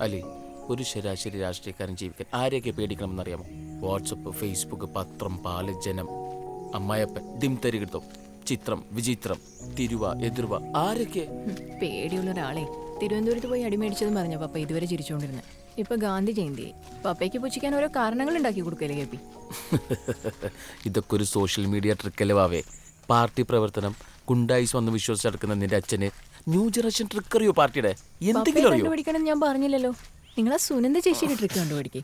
അല്ലേ? ഒരു ശരാശരി രാഷ്ട്രീയക്കാരൻ ജീവിക്കാൻ ആരെയൊക്കെ പേടിക്കണമെന്നറിയാമോ? വാട്സപ്പ് ഫേസ്ബുക്ക് പത്രം പാൽ ജനം അമ്മായപ്പൻ ദിംതരികിടത്തോ ചിത്രം വിചിത്രം തിരുവ എതിർവ ആരൊക്കെ? പേടിയുള്ള ഒരാളെ തിരുവനന്തപുരത്ത് പോയി അടിമേടിച്ചതും പറഞ്ഞു പപ്പ ഇതുവരെ ചിരിച്ചുകൊണ്ടിരുന്നത് ഇപ്പൊ ഗാന്ധി ജയന്തി. പപ്പയ്ക്ക് പുച്ഛിക്കാൻ ഓരോ കാരണങ്ങൾ ഉണ്ടാക്കി കൊടുക്കല്ലേ കേപ്പി ഇതൊക്കെ ഒരു സോഷ്യൽ മീഡിയ ട്രിക്കല്ലേ വാവേ. പാർട്ടി പ്രവർത്തനം ഗുണ്ടായിസ് വന്ന് വിശ്വസിച്ചടക്കുന്ന നിന്റെ അച്ഛന് ന്യൂ ജനറേഷൻ ട്രിക്ക് അറിയോ പാർട്ടിയുടെ? എന്തെങ്കിലും അറിയോ? കണ്ടുപിടിക്കണം ഞാൻ പറഞ്ഞില്ലല്ലോ. നിങ്ങളെ സുനന്ദ ചേച്ചിയുടെ ട്രിക്ക് കണ്ടുപിടിക്കേ.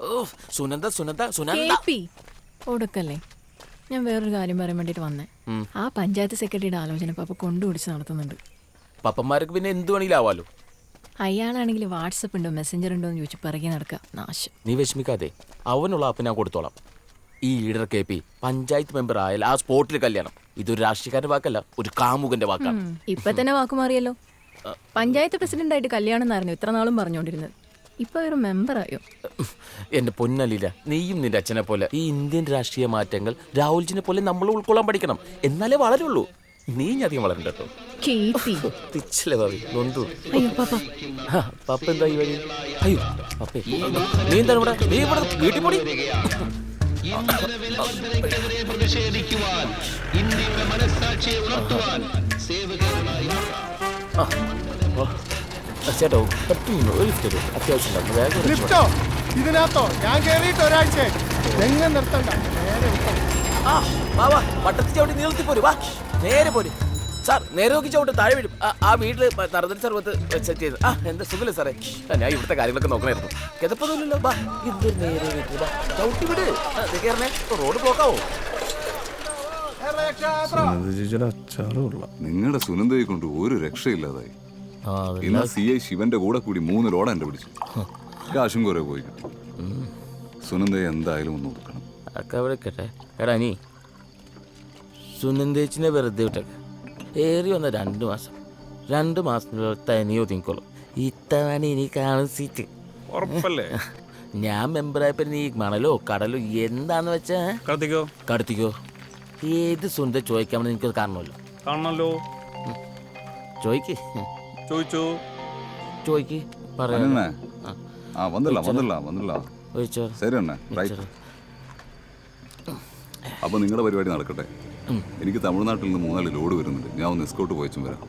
സുനന്ദ സുനന്ദ സുനന്ദ. കേപ്പി ഒടുക്കല്ലേ. ഞാൻ വേറൊരു കാര്യം പറയാൻ വേണ്ടിട്ട് വന്നേ. ആ പഞ്ചായത്ത് സെക്രട്ടറിയുടെ ആലോചന പപ്പ കൊണ്ടുപിടിച്ച് നടത്തുന്നുണ്ട്. പപ്പന്മാർക്ക് പിന്നെ എന്ത് വേണമെങ്കിലും ആവാലോ അയാളാണെങ്കിൽ വാട്സപ്പ് ഉണ്ടോ മെസ്സഞ്ചർ ഉണ്ടോ എന്ന് ചോദിച്ചു പിറകെ നടക്കുക. നാശം. നീ വിഷമിക്കാതെ അവനുള്ള ആപ്പ് ഞാൻ കൊടുത്തോളാം. ഈ leader K P panchayat member ആയാൽ ആ സ്പോട്ടിൽ കല്യാണം. ഇതൊരു രാഷ്ട്രീയക്കാരന്റെ വാക്കല്ല ഒരു കാമുകന്റെ വാക്കാണ്. ഇപ്പൊ തന്നെ വാക്ക് മാറിയല്ലോ. പഞ്ചായത്ത് പ്രസിഡന്റായിട്ട് കല്യാണം എന്നായിരുന്നു ഇത്ര നാളും പറഞ്ഞുകൊണ്ടിരുന്നത്. ഇപ്പൊ ഒരു മെമ്പറായോ എന്റെ പൊന്നലില്ല നീയും നിന്റെ അച്ഛനെ പോലെ ഈ ഇന്ത്യൻ രാഷ്ട്രീയ മാറ്റങ്ങൾ രാഹുൽജിനെ പോലെ നമ്മൾ ഉൾക്കൊള്ളാൻ പഠിക്കണം. എന്നാലേ വളരുള്ളൂ. നീ ഞാൻ അധികം വളരണ്ട കേട്ടോ. തിച്ചിലെ നൊന്തു. അയ്യോ പാപ്പ. ആ, പപ്പ എന്താ ഈ വഴി? അയ്യോ പപ്പേ. നീ എന്താണ് ഇവിടെ? നീ ഇവിടെ വീട്ടിൽ പോടി. പ്രതിഷേധിക്കുവാൻ ഇന്ത്യയുടെ മനസ്സാക്ഷിയെ ഉണർത്തുവാൻ സേവകരുമായി ആ, ചേട്ടോ പറ്റുന്നു ലിഫ്റ്റ് തരൂ അത്യാവശ്യം ലിഫ്റ്റോ ഇതിനകത്തോ? ഞാൻ കയറിയിട്ട് ഒരാഴ്ച എങ്ങനെ നിർത്തണ്ട. നേരെ. ആ വാ വാ. വട്ടത്തിൽ ചവിട്ടി നീളത്തി പോര് വാ. നേരെ പോര്. സാർ നേരെ നോക്കി ചവിട്ട് താഴെ വീഴും. ആ, ആ വീട്ടിൽ നറുതൽ സർവത്ത് സെറ്റ് ചെയ്ത്. ആ എന്താ സുഖമില്ല സാറേ? ഞാൻ ഇവിടുത്തെ കാര്യങ്ങളൊക്കെ നോക്കണായിരുന്നു. കിതപ്പൊന്നുമില്ലല്ലോ വാ ഇതൊരു നേരെ വീട്ടിൽ വാ. ചവിട്ടി വിട്. ആ, ദേ നിങ്ങളുടെ സുനന്ദയെ കൊണ്ട് ഒരു രക്ഷയില്ലാതായി. ഇന്ന് സി ഐ ശിവന്റെ കൂടെ കൂടി മൂന്ന് ലോഡ് എന്റെ പിടിച്ചു. കാശും കുറെ പോയി കിട്ടി. സുനന്ദയെ എന്തായാലും ഒന്ന് നോക്കണം. അതൊക്കെ അവിടെ കേട്ടെ എടാ നീ സുനന്ദേച്ചിനെ വെറുതെ വിട്ടേക്ക്. ഏറി വന്ന രണ്ട് മാസം. രണ്ട് മാസത്തിനുള്ള തനി ഒതുങ്ങിക്കോളും. ഇത്തവണ ഇനി കാണും സീറ്റ് ഉറപ്പല്ലേ? ഞാൻ മെമ്പറായപ്പോ നീ മണലോ കടലോ എന്താന്ന് വെച്ചാ? കടത്തിക്കോ? കടത്തിക്കോ. ഏത് സുനിത ചോദിക്കാമെന്ന് എനിക്കത് കാരണമല്ലോ. കാണണല്ലോ. ചോയ്ക്ക് ചോദിച്ചോ? ചോയ്ക്ക് പറയാം. ഒഴിച്ചോ ശരി അണ്ണേ റൈറ്റ് അപ്പൊ നിങ്ങളുടെ പരിപാടി നടക്കട്ടെ. എനിക്ക് തമിഴ്നാട്ടിൽ നിന്ന് മൂന്നാൽ ലോഡ് വരുന്നുണ്ട്. ഞാൻ ഒന്ന് എസ്കോട്ട് പോയച്ചും വരാം.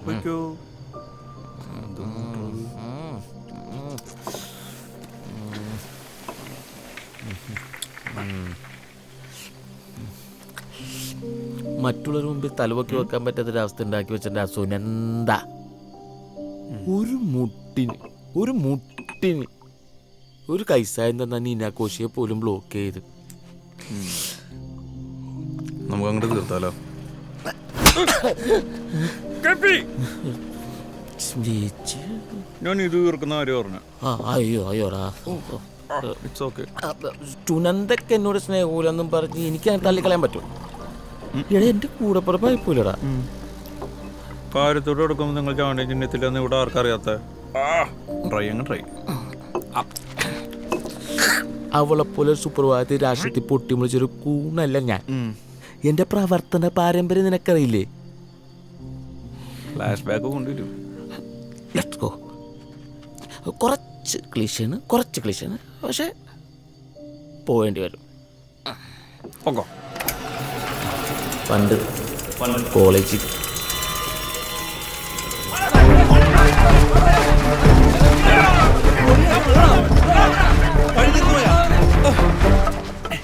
മറ്റുള്ളവരുടെ മുമ്പിൽ തലവൊക്കെ വെക്കാൻ പറ്റാത്തൊരവസ്ഥ ഉണ്ടാക്കി വെച്ചിട്ട് ആ സുനന്ദ ഒരു മുട്ടിന് ഒരു മുട്ടിന്. ഒരു കൈസായം തന്നാ കോശിയെ പോലും ബ്ലോക്ക് ചെയ്ത്. നമുക്ക് അങ്ങോട്ട് തീർത്താലോ. ഞാൻ ഇത് തീർക്കുന്ന കാര്യം പറഞ്ഞു. ആ, അയ്യോ അയ്യോടാ ഇറ്റ്സ് ഓക്കെ സുനന്ദക്ക് എന്നോട് സ്നേഹമില്ലെന്നും പറഞ്ഞ് എനിക്ക് തള്ളിക്കളയാൻ പറ്റും എടാ എന്റെ കൂടെ പുറപ്പായിപ്പോയില്ലടാ കാര്യത്തോട് എടുക്കുമ്പോൾ നിങ്ങൾ ചാണ്ടി ചിഹ്നത്തില്ലെന്ന് ഇവിടെ ആർക്കറിയാത്ത? ട്രൈ അങ്ങ് ട്രൈ അവളെ പോലെ ഒരു സുപ്രഭാതത്തിൽ രാഷ്ട്രീയത്തിൽ പൊട്ടിമുളിച്ചൊരു കൂണല്ല ഞാൻ. എന്റെ പ്രവർത്തന പാരമ്പര്യം നിനക്കറിയില്ലേ? ഫ്ലാഷ് ബാക്ക് കൊണ്ടുവരും. ലെറ്റ്സ് ഗോ കുറച്ച് ക്ലീശാണ് കുറച്ച് ക്ലീശാണ് പക്ഷെ പോവേണ്ടി വരും. പൊക്കോ. പണ്ട് കോളേജിൽ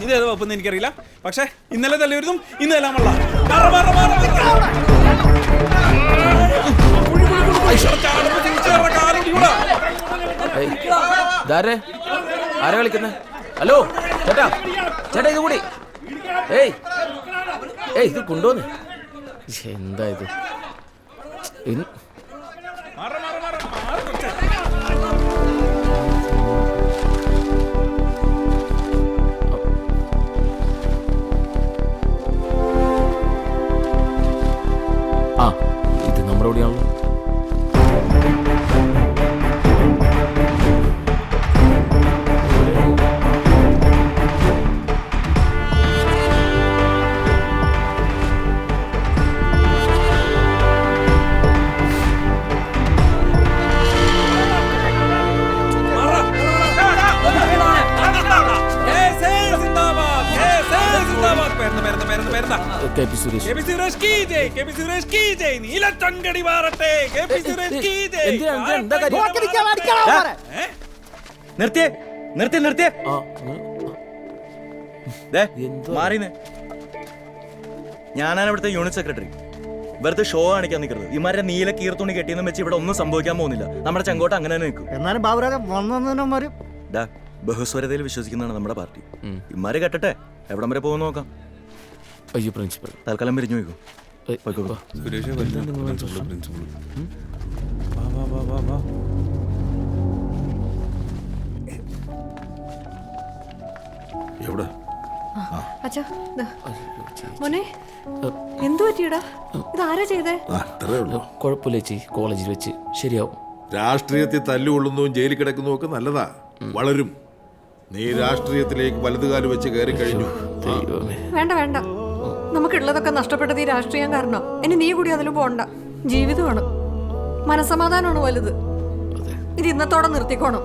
ഇതേത് വകുപ്പെന്ന് എനിക്കറിയില്ല. പക്ഷേ ഇന്നലെ തലയിരുന്നും ഇന്ന് വെള്ള ഇതാരെ? ആരാ കളിക്കുന്നത് ഹലോ ചേട്ടാ ചേട്ടാ ഇത് കൂടി. ഏയ് ഏയ് ഇത് കൊണ്ടുവന്ന്. എന്താ ഇത്? അടിക്കണം മാറട്ടെ. നിർത്തിയേ നിർത്തി? മാറിന്ന്. ഞാനാണ് ഇവിടുത്തെ യൂണിറ്റ് സെക്രട്ടറി. വെറുതെ ഷോ കാണിക്കാൻ നിൽക്കരുത് ഇമാരെ നീല കീർത്തുണി കെട്ടിയെന്നും വെച്ച് ഇവിടെ ഒന്നും സംഭവിക്കാൻ പോകുന്നില്ല. നമ്മുടെ ചെങ്കോട്ട അങ്ങനെ തന്നെ നിൽക്കും. എന്നാലും ബാബുരാജ വന്നവന്മാര് ഡാ ബഹുസ്വരതയിൽ വിശ്വസിക്കുന്നതാണ് നമ്മുടെ പാർട്ടി. ഇമാര് കെട്ടട്ടെ? എവിടം വരെ പോകുന്ന നോക്കാം. അയ്യോ പ്രിൻസിപ്പൽ. തൽക്കാലം പിരിഞ്ഞു പോയിക്കോ. സുരേഷ് പ്രിൻസിപ്പൾ വാ വാ വാ വാ വാ എവിടെ അച്ഛാ ദാ. മോനെ എന്തു പറ്റിയടാ? ഇത് ആരാ ചെയ്തേ? അത്രേ ഉള്ളൂ. കുഴപ്പമില്ല ചേച്ചി. കോളേജിൽ വെച്ച് ശരിയാവും. രാഷ്ട്രീയത്തിൽ തല്ലുകൊള്ളുന്നതും ജയിലിൽ കിടക്കുന്നതും ഒക്കെ നല്ലതാ. വളരും. നീ രാഷ്ട്രീയത്തിലേക്ക് വലതുകാലം വെച്ച് കയറി കഴിഞ്ഞു. വേണ്ട വേണ്ട. നമുക്കുള്ളതൊക്കെ നഷ്ടപ്പെട്ടത് ഈ രാഷ്ട്രീയം കാരണം. ഇനി നീ കൂടി അതിൽ പോണ്ട. ജീവിതമാണ് മനസമാധാനമാണ് വലുത്. ഇത് ഇന്നത്തോടെ നിർത്തിക്കോണം.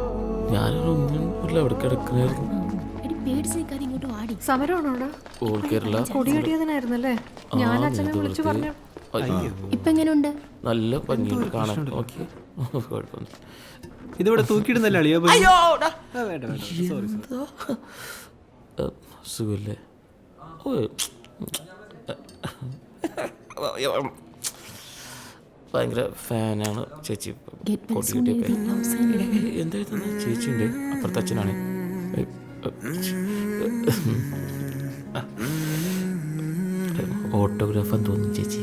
സമരമാണോടാ ഓൾ കേരള. കൊടികെട്ടിയതിനായിരുന്നല്ലേ ഞാൻ അച്ഛനെ വിളിച്ചു പറഞ്ഞു? ഇപ്പൊ എങ്ങനെയുണ്ട് നല്ല ഭംഗിയുണ്ട് കാണാൻ. ഓക്കെ. കുഴപ്പമൊന്നും ഇതിവിടെ തൂക്കിയിടുന്നല്ലേ അളിയോ സുഖല്ലേ? ഓ ഭയങ്കര ഫാനാണ് ചേച്ചി. എന്തായിരുന്നു ചേച്ചി ഉണ്ട് അപ്പുറത്തെ അച്ഛനാണ്. ഓട്ടോഗ്രാഫർ തോന്നുന്നു ചേച്ചി.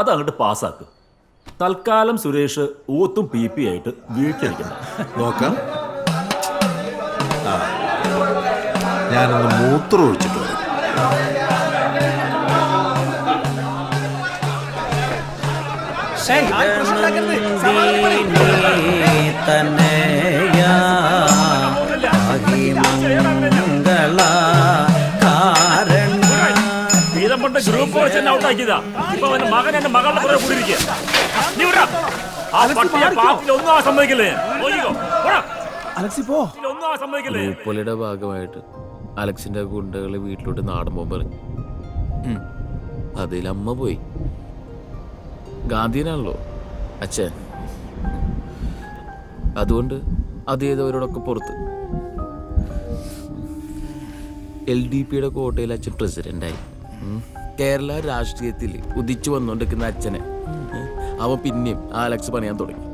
അത് അങ്ങോട്ട് പാസ്സാക്ക്. തൽക്കാലം സുരേഷ് ഊത്തും പി പി ആയിട്ട് വീട്ടിലിരിക്കണം നോക്കാം. ഞാനൊന്ന് മൂത്രം ഒഴിച്ചിട്ട് വരാം. വീതം കൊണ്ട് ഗ്രൂപ്പ് വെച്ച് എന്നെ ഔട്ടാക്കിയതാ ഇപ്പൊ അവന്റെ മകൻ എന്റെ മകളുടെ പുറകെ കൂടിയിരിക്കുക നീ വിടാ ആ പട്ടിയെ പാർട്ടിയിൽ ഒന്നും ആ സമ്മതിക്കില്ലേ? നോക്കിക്കോ പോടാ. ഒന്നും ആ സമ്മതിക്കില്ലേ? ഗ്രൂപ്പുകളുടെ ഭാഗമായിട്ട് അലക്സിന്റെ ഗുണ്ടകളെ വീട്ടിലോട്ട് നാടൻ പോകുമ്പോൾ പറഞ്ഞു അതിലമ്മ പോയി. ഗാന്ധിയനാണല്ലോ അച്ഛൻ. അതുകൊണ്ട് അത് ചെയ്തവരോടൊക്കെ പുറത്ത്. എൽ ഡി പിയുടെ കോട്ടയിൽ അച്ഛൻ പ്രസിഡന്റായി. കേരള രാഷ്ട്രീയത്തിൽ ഉദിച്ചു വന്നുകൊണ്ടിരിക്കുന്ന അച്ഛനെ. അവൻ പിന്നെയും ആലക്സ് അലക്സ് പണിയാൻ തുടങ്ങി.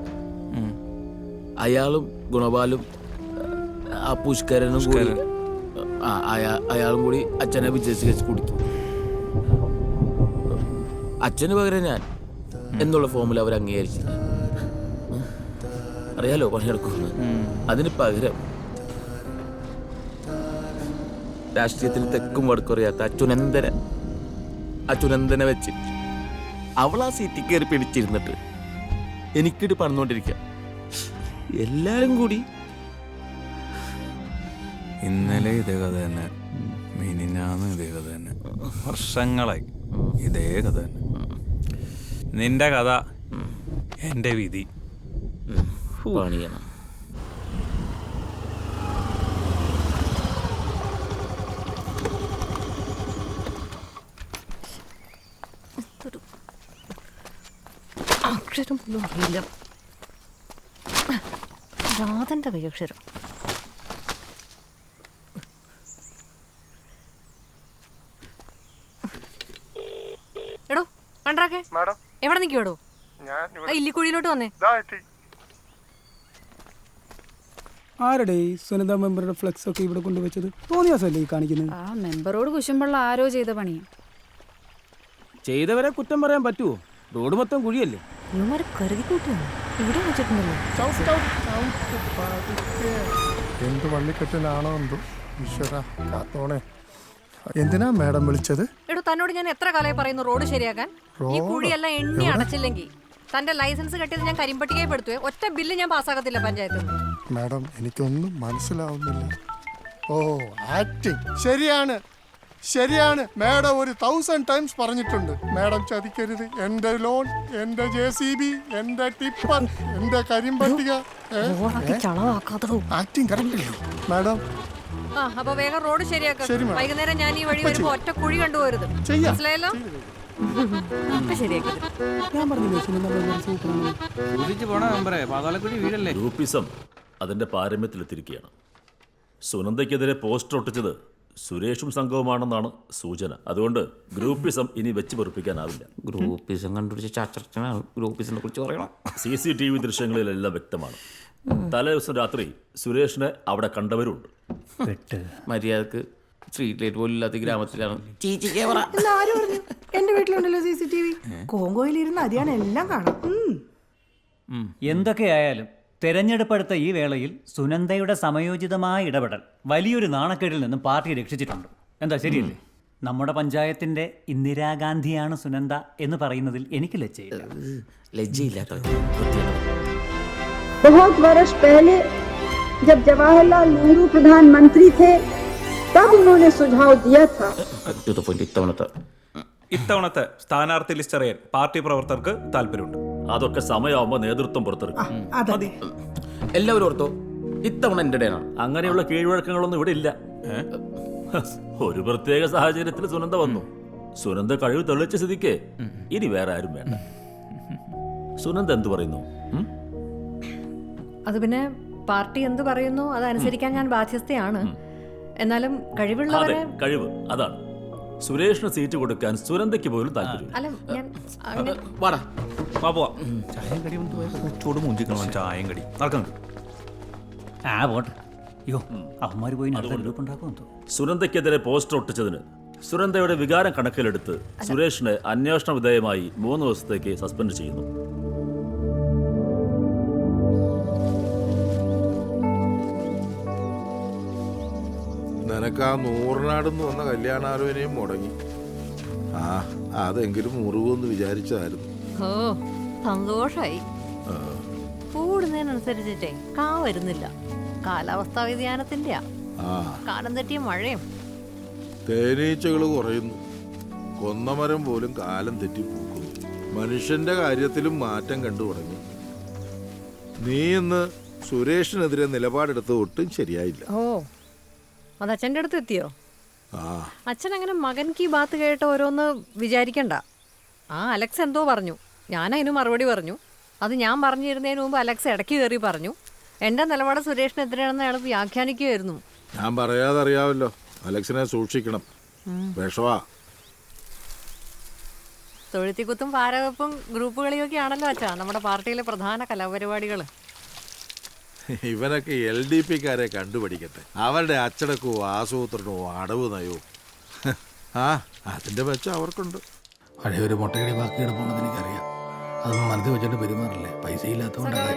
അയാളും ഗുണപാലും ആ പുഷ്കരനും കൂടി അയാളും കൂടി അച്ഛനെ വിജയിച്ച് കുടിക്കും അച്ഛന് പകരം ഞാൻ എന്നുള്ള ഫോമിൽ അവർ അംഗീകരിച്ചില്ല. ഉം. അറിയാലോ പണിയെടുക്കുമെന്ന് അതിന് പകരം രാഷ്ട്രീയത്തിന് തെക്കും വടക്കുറിയാത്ത അച്യുനന്ദന അച്യുനന്ദനെ വെച്ച് അവൾ ആ സീറ്റിൽ കയറി പിടിച്ചിരുന്നിട്ട് എനിക്കിട്ട് പണിതുകൊണ്ടിരിക്കുക എല്ലാരും കൂടി ഇന്നലെ ഇതേ കഥ തന്നെ. മിനിഞ്ഞാന്ന് ഇതേ കഥ തന്നെ. വർഷങ്ങളായി. ഇതേ കഥ തന്നെ. നിന്റെ കഥ എന്റെ വിധി. പണിയണം. അക്ഷരം പോലും അറിയില്ല. രാധന്റെ കയ്യക്ഷരം എടോ കണ്ടാക്കെ എവിടെ നിൽക്കുവാടോ ഇല്ലിക്കുഴിയിലോട്ട് വന്നേ. ആരടേ സുനിത മെമ്പറുടെ ഫ്ലെക്സ് ഒക്കെ ഇവിടെ കൊണ്ടുവച്ചത്? തോന്നിയാസല്ലേ ഈ കാണിക്കുന്നത്? ആ മെമ്പറോട് കുശുമ്പുള്ള ആരോ ചെയ്ത പണി. ചെയ്തവരെ കുറ്റം പറയാൻ പറ്റുമോ റോഡ് മൊത്തം കുഴിയല്ലേ? ഇവന്മാരെ കരുതി കൂട്ടുന്നു ഇവിടെ വെച്ചിട്ടുണ്ടല്ലോ. എന്ത് വള്ളിക്കെട്ടിലാണോ എന്തോ? ഈശ്വര കാത്തോണേ. എന്തിനാ മാഡം വിളിച്ചത്? എടോ തന്നോട് ഞാൻ എത്ര കാലമായി പറയുന്നു റോഡ് ശരിയാക്കാൻ? ഈ കുഴിയെല്ലാം എണ്ണി അടച്ചില്ലെങ്കിൽ തന്റെ ലൈസൻസ് കെട്ടിയത് ഞാൻ കരിമ്പട്ടികയെ പെടുത്തുവേ. ഒറ്റ ബില്ല് ഞാൻ പാസ്സാക്കത്തില്ല പഞ്ചായത്ത് മാഡം എനിക്കൊന്നും മനസ്സിലാവുന്നില്ല. ഓ ആക്ടിങ്. ശരിയാണ്. ശരിയാണ്. മാഡം ഒരു തൗസൻഡ് ടൈംസ് പറഞ്ഞിട്ടുണ്ട്. മാഡം ചതിക്കരുത്. എന്റെ ലോൺ എന്റെ ജെ സി ബി എന്റെ ടിപ്പർ എന്റെ കരിമ്പട്ടിക. ആക്ടിങ് കറക്റ്റ് മാഡം ആ അപ്പൊ വേഗം റോഡ് ശരിയാക്കാം. വൈകുന്നേരം ഞാൻ ഈ വഴി വരുമ്പോ ഒറ്റ കുഴി കണ്ടുപോരുത്. മനസ്സിലായല്ലോ? അതിന്റെ പാരമ്യത്തിലെത്തിയിരിക്കുകയാണ്. സുനന്ദയ്ക്കെതിരെ പോസ്റ്റർ ഒട്ടിച്ചത് സുരേഷും സംഘവുമാണെന്നാണ് സൂചന. അതുകൊണ്ട് ഗ്രൂപ്പിസം ഇനി വെച്ച് പൊറിപ്പിക്കാനാവില്ല. ഗ്രൂപ്പിസം കണ്ടുപിടിച്ച ചാച്ചനാണ് ഗ്രൂപ്പിസിനെ കുറിച്ച് പറയണം. സി സി ടി വി ദൃശ്യങ്ങളിലെല്ലാം വ്യക്തമാണ്. തലേ ദിവസം രാത്രി സുരേഷിനെ അവിടെ കണ്ടവരുണ്ട്. മര്യാദയ്ക്ക് സ്ട്രീറ്റ് ലൈറ്റ് പോലും ഇല്ലാത്ത ഈ ഗ്രാമത്തിലാണ്. ചീച്ചി ക്യാമറ ആര് പറഞ്ഞു? എന്റെ വീട്ടിലുണ്ടല്ലോ സി സി ടി വി കോങ്കോയിലിരുന്ന് അതിയാണ് എല്ലാം കാണാം. എന്തൊക്കെയായാലും തെരഞ്ഞെടുപ്പെടുത്ത ഈ വേളയിൽ സുനന്ദയുടെ സമയോചിതമായ ഇടപെടൽ വലിയൊരു നാണക്കേടിൽ നിന്നും പാർട്ടി രക്ഷിച്ചിട്ടുണ്ട്. എന്താ ശരിയല്ലേ? നമ്മുടെ പഞ്ചായത്തിന്റെ ഇന്ദിരാഗാന്ധിയാണ് സുനന്ദ എന്ന് പറയുന്നതിൽ എനിക്ക് ലജ്ജയില്ല. ലജ്ജയില്ലാത്ത बहुत वर्ष पहले जब जवाहरलाल नेहरू प्रधानमंत्री थे तब उन्होंने सुझाव दिया था ടു ദ പോയിന്റ് ഇത്തവണത്തെ ഇത്തവണത്തെ സ്ഥാനാർത്ഥി ലിസ്റ്റ് അറിയാൻ പാർട്ടി പ്രവർത്തകർക്ക് താല്പര്യമുണ്ട് അതൊക്കെ സമയമാകുമ്പോൾ നേതൃത്വം പുറത്തെടുക്കും അതെ എല്ലാവരും ഓർത്തോ ഇത്തവണ എൻ്റെ ഡേനാണ് അങ്ങനെയുള്ള കീഴ്വഴക്കങ്ങളൊന്നും ഇവിടെ ഇല്ല ഒരു പ്രത്യേക സാഹചര്യത്തിൽ സുനന്ദ വന്നു സുനന്ദ കഴിവ് തെളിയിച്ച സ്ഥിതിക്ക് ഇനി വേറെ ആരും വേണ്ട സുനന്ദ എന്തു പറയുന്നു ഉം? അത് പിന്നെ പാർട്ടി എന്ത് പറയുന്നു അതനുസരിക്കാൻ ഞാൻ ബാധ്യസ്ഥയാണ്. എന്നാലും അതെ കഴിവുള്ളവരെ കഴിവ് അതാണ്. സുരേഷിന് സീറ്റ് കൊടുക്കാൻ സുരന്ദയ്ക്ക് പോലും താല്പര്യം അല്ല ഞാൻ അങ്ങനെ വാടാ വാ പോവാം. ചായയും കടി ചൂട് മുഞ്ചിക്കണം ചായം കടി ആ പോട്ടെ. അയ്യോ അവന്മാർ പോയി പോസ്റ്റർ ഒട്ടിച്ചതിന് സുരന്ദയുടെ വികാരം കണക്കിലെടുത്ത് സുരേഷിനെ അന്വേഷണ വിധേയമായി മൂന്ന് ദിവസത്തേക്ക് സസ്പെൻഡ് ചെയ്യുന്നു. നിനക്ക് ആ നൂറിനാടുന്ന് വന്ന കല്യാണാലോചനയും മുടങ്ങി. ആ അതെങ്കിലും മുറിവെന്ന് വിചാരിച്ചതായിരുന്നു. ഓ സന്തോഷായി. കൂടുന്നതിനനുസരിച്ചിട്ടേ കാ വരുന്നില്ല. കാലാവസ്ഥാ വ്യതിയാനത്തിന്റെ ആ. കാലം തെറ്റിയ മഴയും. തേനീച്ചകൾ കുറയുന്നു. കൊന്നമരം പോലും കാലം തെറ്റി പൂക്കുന്നു. മനുഷ്യന്റെ കാര്യത്തിലും മാറ്റം കണ്ടു തുടങ്ങി. നീ ഇന്ന് സുരേഷിനെതിരെ നിലപാടെടുത്തത് ഒട്ടും ശരിയായില്ല. ഓ അത് അച്ഛന്റെ അടുത്ത് എത്തിയോ? ആ. അച്ഛൻ അങ്ങനെ മകൻ കീ ബാത്ത് കേട്ട് ഓരോന്ന് വിചാരിക്കണ്ട. ആ അലക്സ് എന്തോ പറഞ്ഞു. ഞാൻ അതിന് മറുപടി പറഞ്ഞു. അത് ഞാൻ പറഞ്ഞിരുന്നതിന് മുമ്പ് അലക്സ് ഇടയ്ക്ക് കയറി പറഞ്ഞു. എന്റെ നിലപാട് സുരേഷിനെതിരെയാണെന്ന് അയാൾ വ്യാഖ്യാനിക്കുകയായിരുന്നു ഞാൻ പറയാതെ അറിയാമല്ലോ അലക്സിനെ സൂക്ഷിക്കണം. വിഷവാ. തൊഴുത്തിക്കുത്തും പാരവെപ്പും ഗ്രൂപ്പ് കളിയൊക്കെ ആണല്ലോ അച്ഛാ. നമ്മുടെ പാർട്ടിയിലെ പ്രധാന കലാപരിപാടികൾ ഇവനൊക്കെ എൽ ഡി പിക്കാരെ കണ്ടുപിടിക്കട്ടെ. അവരുടെ അച്ചടക്കവും ആസൂത്രണവും അടവ് നയവും. ആ അതിന്റെ മെച്ചം അവർക്കുണ്ട്. പഴയ ഒരു മുട്ടയുടെ ബാക്കി കിടപ്പുണ്ടെന്ന് എനിക്കറിയാം. അതൊന്നും മനസ്സിൽ വെച്ചിട്ട് പെരുമാറില്ലേ? പൈസ ഇല്ലാത്തതുകൊണ്ടാണ്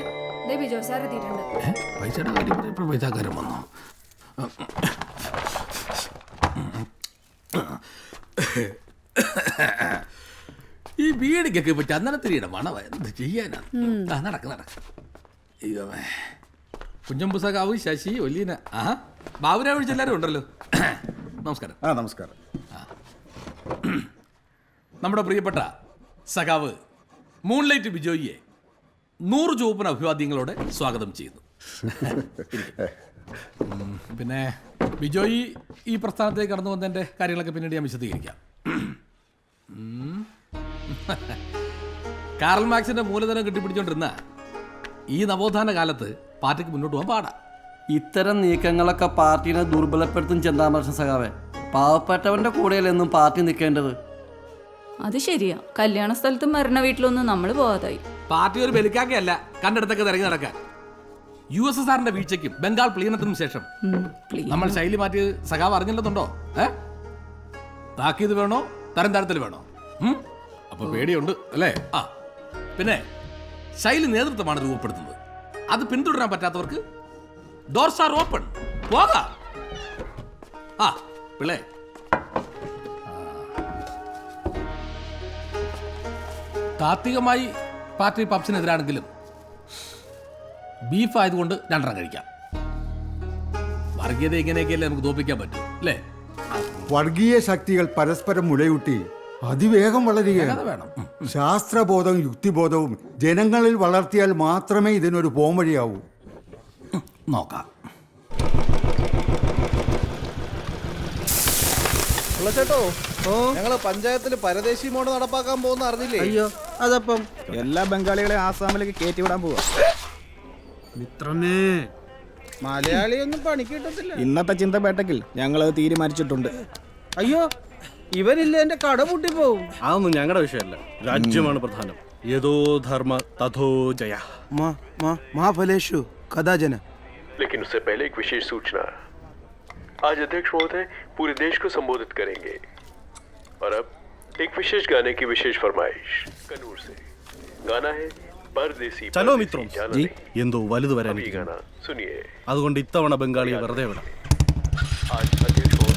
ഏ? പൈസയുടെ കാര്യം പൈസക്കാരൻ വന്നു? ഈ വീടിക്കൊക്കെ ഇപ്പൊ ചന്ദനത്തിരിയുടെ മണവ. എന്ത് ചെയ്യാനാ? നടക്ക് നടക്ക്. ദൈവമേ. കുഞ്ഞമ്പുസകാവ് ശശി ഒല്ലീന. ആ ബാബുരാ വിളിച്ചെല്ലാരും ഉണ്ടല്ലോ. നമസ്കാരം. ആ നമസ്കാരം. നമ്മുടെ പ്രിയപ്പെട്ട സഖാവ് മൂൺലൈറ്റ് ബിജോയിയെ നൂറ് ചുവപ്പൻ അഭിവാദ്യങ്ങളോടെ സ്വാഗതം ചെയ്യുന്നു. ഉം, പിന്നെ ബിജോയി ഈ പ്രസ്ഥാനത്തേക്ക് കടന്നു വന്നതിന്റെ കാര്യങ്ങളൊക്കെ പിന്നീട് ഞാൻ വിശദീകരിക്കാം. ഉം. കാറൽ മാക്സിന്റെ മൂലധനം കെട്ടിപ്പിടിച്ചോണ്ടിരുന്ന ഈ നവോത്ഥാന കാലത്ത് പാർട്ടിക്ക് മുന്നോട്ട് പോകാൻ പാടാ. ഇത്തരം നീക്കങ്ങളൊക്കെ പാർട്ടിനെ ദുർബലപ്പെടുത്തും ചെന്താമർഷൻ സഖാവെ. പാവപ്പെട്ടവന്റെ കൂടെയല്ലെന്നും പാർട്ടി നിൽക്കേണ്ടത്. അത് ശരിയാ. കല്യാണ സ്ഥലത്തും മരണ വീട്ടിലൊന്നും നമ്മൾ പോകാതായി പാർട്ടി ഒരു ബലിക്കാക്കയല്ല കണ്ടെടുത്തൊക്കെ തിരഞ്ഞു നടക്കാൻ. യു എസ് എസ് ആറിന്റെ വീഴ്ചയ്ക്കും ബംഗാൾ പ്ലീനത്തിനും ശേഷം. നമ്മൾ ശൈലി മാറ്റി സഖാവ് അറിഞ്ഞില്ലെന്നുണ്ടോ? ഏ? താക്കീത് വേണോ? തരം താരത്തിൽ വേണോ? അപ്പൊ പേടിയുണ്ട് അല്ലേ? ആ. പിന്നെ ശൈലി നേതൃത്വമാണ് രൂപപ്പെടുത്തുന്നത്. അത് പിന്തുടരാൻ പറ്റാത്തവർക്ക് ഡോർസ് ആർ ഓപ്പൺ പോകാം. ആ പിള്ളേ. താത്വികമായി പാർട്ടി പബ്സിനെതിരാണെങ്കിലും ബീഫ് ആയതുകൊണ്ട് രണ്ടെണ്ണം കഴിക്കാം. വർഗീയത ഇങ്ങനെയൊക്കെയല്ലേ നമുക്ക് തോപ്പിക്കാൻ പറ്റും അല്ലേ? വർഗീയ ശക്തികൾ പരസ്പരം മുലയൂട്ടി അതിവേഗം വളരുകയാണ്. വേണം. ശാസ്ത്രബോധവും യുക്തിബോധവും ജനങ്ങളിൽ വളർത്തിയാൽ മാത്രമേ ഇതിനൊരു പോംവഴിയാവൂ. നോക്കാം. ചേട്ടോ ഞങ്ങൾ പഞ്ചായത്തിൽ പരദേശി മോഡ് നടപ്പാക്കാൻ പോകുന്ന അറിഞ്ഞില്ലേ? അയ്യോ അതപ്പം? എല്ലാ ബംഗാളികളെ ആസാമിലേക്ക് കയറ്റി വിടാൻ പോവാ. മിത്രമേ മലയാളിയൊന്നും പണിക്ക് കിട്ടത്തില്ല. ഇന്നത്തെ ചിന്തപേട്ടക്കിൽ ഞങ്ങൾ അത് തീരുമാനിച്ചിട്ടുണ്ട്. അയ്യോ ഇവനില്ല എന്റെ കട പൂട്ടിപ്പോവും അതൊന്നും ഞങ്ങളുടെ വിഷയമല്ല രാജ്യമാണ് പ്രധാനം യഥോ ധർമ്മ തഥോ ജയ മഹാഫലേഷു കഥാജന लेकिन उससे पहले एक विशेष सूचना आज अध्यक्ष महोदय पूरे देश को संबोधित करेंगे और अब एक विशेष गाने की विशेष फरमाइश कनूर से गाना है परदेसी ചലോ परदेसी, മിത്രം जाना नहीं। എന്തോ വലുത് अब വരാൻ ये गाना सुनिए അതുകൊണ്ട് ഇത്തവണ ബംഗാളിയെ വെറുതെ വിടാം आज अध्यक्ष महोदय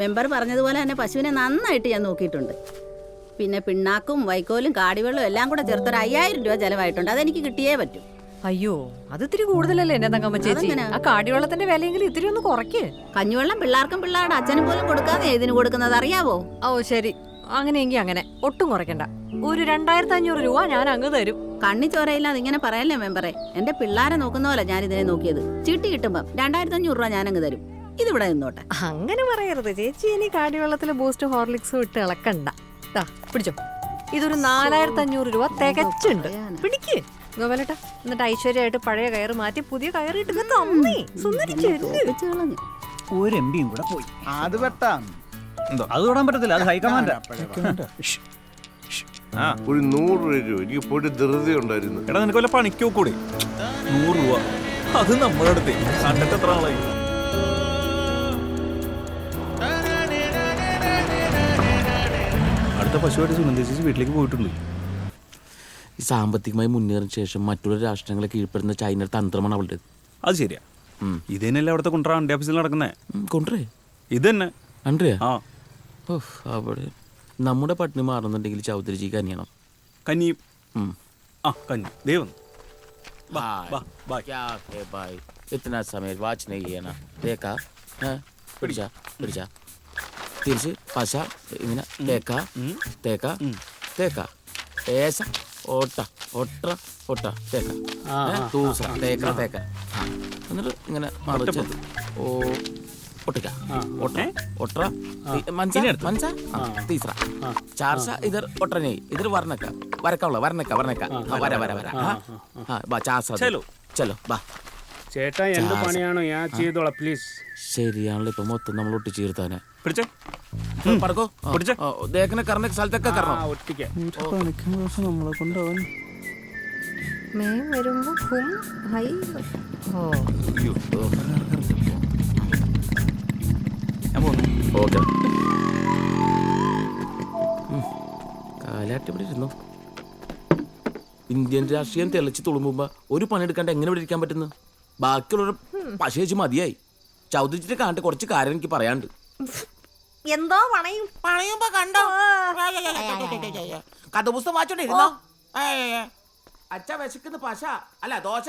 മെമ്പർ പറഞ്ഞതുപോലെ തന്നെ പശുവിനെ നന്നായിട്ട് ഞാൻ നോക്കിയിട്ടുണ്ട്. പിന്നെ പിണ്ണാക്കും വൈക്കോലും കാടിവെള്ളവും എല്ലാം കൂടെ ചേർത്തൊരു അയ്യായിരം രൂപ ചെലവായിട്ടുണ്ട്. അതെനിക്ക് കിട്ടിയേ പറ്റൂ. അയ്യോ അത് ഇത്തിരി കൂടുതലല്ലേ എന്റെ തങ്കമ്മ ചേച്ചി? ആ കാടിവെള്ളത്തിന്റെ വിലയെങ്കിലും ഇത്തിരി ഒന്ന് കുറയ്ക്ക്. കഞ്ഞിവെള്ളം പിള്ളേർക്കും പിള്ളേരുടെ അച്ഛനും പോലും കൊടുക്കാതെ ഇതിന് കൊടുക്കുന്നത് അറിയാവോ? ഓ ശരി. അങ്ങനെയെങ്കിൽ അങ്ങനെ. ഒട്ടും കുറയ്ക്കണ്ട. ഒരു രണ്ടായിരത്തി അഞ്ഞൂറ് രൂപ ഞാൻ അങ്ങ് തരും. കണ്ണി ചോരയില്ലാതെ ഇങ്ങനെ പറയല്ലേ മെമ്പറെ? എന്റെ പിള്ളേരെ നോക്കുന്ന പോലെ ഞാൻ ഇതിനെ നോക്കിയത്. ചീട്ടി കിട്ടുമ്പോ രണ്ടായിരത്തി അഞ്ഞൂറ് രൂപ ഞാൻ അങ്ങ് തരും. ഇതിവിടെ നിന്നോട്ടെ. അങ്ങനെ പറയരുത്. ചേച്ചി ഇനി കാടിവെള്ളത്തിൽ ബൂസ്റ്റ് ഹോർലിക്സും ഇട്ട് ഇളക്കണ്ട. ദാ, പിടിച്ചോ. ഇതൊരു നാലായിരത്തി അഞ്ഞൂറ് രൂപ തികച്ചുണ്ട്. പിടിക്ക്. ഗോപാലേട്ടാ എന്നിട്ട് ഐശ്വര്യമായിട്ട് പഴയ കയറ് മാറ്റി പുതിയ കയറിയിട്ട് തന്നേ. സുന്ദരി ചെല്ല്. ഒരു എം പിയും കൂടെ പോയി. അത് വെട്ടാം. അത് തൊടാൻ പറ്റത്തില്ല അത് ഹൈക്കമാൻഡാ. ആ. ഒരു നൂറ് രൂപ എനിക്ക് പോയിട്ട് ധൃതി ഉണ്ടായിരുന്നു. എടാ നിനക്ക് വല്ല പണിക്കോ കൂടി? നൂറ് രൂപ. അത് നമ്മുടെ അടുത്ത്. കണ്ടിട്ട് എത്ര ആളായി? ഇവിടുത്തെ പശുവായിട്ട് ചേച്ചി വീട്ടിലേക്ക് പോയിട്ടുണ്ട്. ഈ സാമ്പത്തികമായി മുന്നേറിയ ശേഷം മറ്റുള്ള രാഷ്ട്രങ്ങളെ കീഴ്പ്പെടുന്ന ചൈന തന്ത്രമാണ് അവളുടെ അത് ശരിയാ. ഇത് തന്നെയല്ലേ അവിടുത്തെ കുണ്ട്ര അണ്ടി ഓഫീസിൽ നടക്കുന്നേ? കൊണ്ടുവരേ. ഇത് തന്നെ അണ്ടിയാ ആ അവിടെ നമ്മുടെ പട്ടിണി മാറുന്നുണ്ടെങ്കിൽ ചൗധരിജി കനിയണം. കനിയും. ആ കഞ്ഞി ദൈവം ഇത്ര സമയം? വാച്ച് നെയ്യണ ദേക്കാ? പിടിച്ചാ? പിടിച്ചാ? തിരിച്ച് പശ ഇങ്ങനെ തേക്ക തേക്ക തേക്ക. ഏശ ഓട്ട ഒട്ട ഒട്ട തേക്ക. തൂസ തേക്ക തേക്ക. എന്നിട്ട് ഇങ്ങനെ മറിച്ച് ഓ ഒട്ടിക്ക ഒട്ട ഒട്ട മൻസ തീസ്ര ചാർസ ഇതർ ഒട്ടനെ ഇതർ വർണക്ക വരക്കവള വർണക്ക വർണക്ക വര വര വര ചാർസ ചലോ. ചലോ ബാ. ചേട്ടാ എന്ത്. പണിയാണോ? ഞാൻ ചെയ്തോളാം പ്ലീസ് ശരിയാണല്ലോ ഇപ്പൊ മൊത്തം നമ്മൾ ഒട്ടിച്ച് ചേർത്താനെ പിടിച്ചേ. പടക്കോ. പിടിച്ചേ. ദേഹനെ കറന്ന സ്ഥലത്തൊക്കെ കറണം. ഒട്ടിക്കാം. നമ്മളെ കൊണ്ടുപോകാൻ മേ വരുമ്പോ ഹും ഹൈ. ഓ. ഞാൻ പോകുന്നു ഓക്കെ. കാലാട്ട് ഇവിടെ ഇരുന്നു? ഇന്ത്യൻ രാഷ്ട്രീയം തെളിച്ച് തുളുമ്പുമ്പോ ഒരു പണിയെടുക്കാണ്ട് എങ്ങനെ ഇവിടെ ഇരിക്കാൻ പറ്റുന്നു? ബാക്കിയുള്ളവർ പശേച്ച് മതിയായി. ചൗദിച്ചിട്ട് കാണട്ടെ കുറച്ച് കാര്യം എനിക്ക് പറയാണ്ട് എന്തോ പണയും? പണയുമ്പോ കണ്ടോ? കഥപുസ്തകം വായിച്ചോണ്ടിരുന്നോ അച്ഛ വിശക്കുന്ന പശ. അല്ല ദോശ.